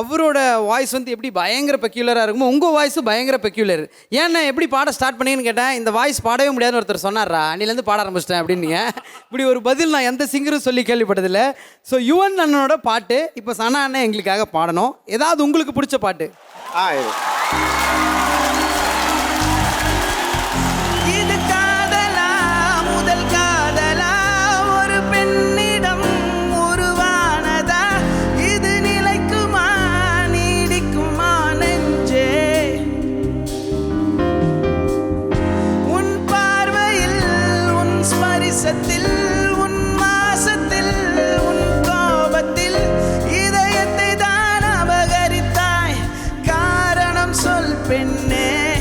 அவரோட வாய்ஸ் வந்து எப்படி பயங்கர பெக்யூலராக இருக்குமோ உங்கள் வாய்ஸும் பயங்கர பெக்யூலர் ஏன்னா எப்படி பாட ஸ்டார்ட் பண்ணீங்கன்னு கேட்டேன் இந்த வாய்ஸ் பாடவே முடியாதுன்னு ஒருத்தர் சொன்னார்ரா அன்னிலேருந்து பாட ஆரம்பிச்சிட்டேன் அப்படின்னீங்க. இப்படி ஒரு பதில் நான் எந்த சிங்கரும் சொல்லி கேள்விப்பட்டதில்லை. ஸோ யுவன் அண்ணனோட பாட்டு இப்போ சனா அண்ணன் எங்களுக்காக பாடணும். ஏதாவது உங்களுக்கு பிடிச்ச பாட்டு? ஆ பாசத்தில் உன் மாசத்தில் உன் கோபத்தில் இதயத்தை தான் அபகரித்தாய். காரணம் சொல் பெண்ணே.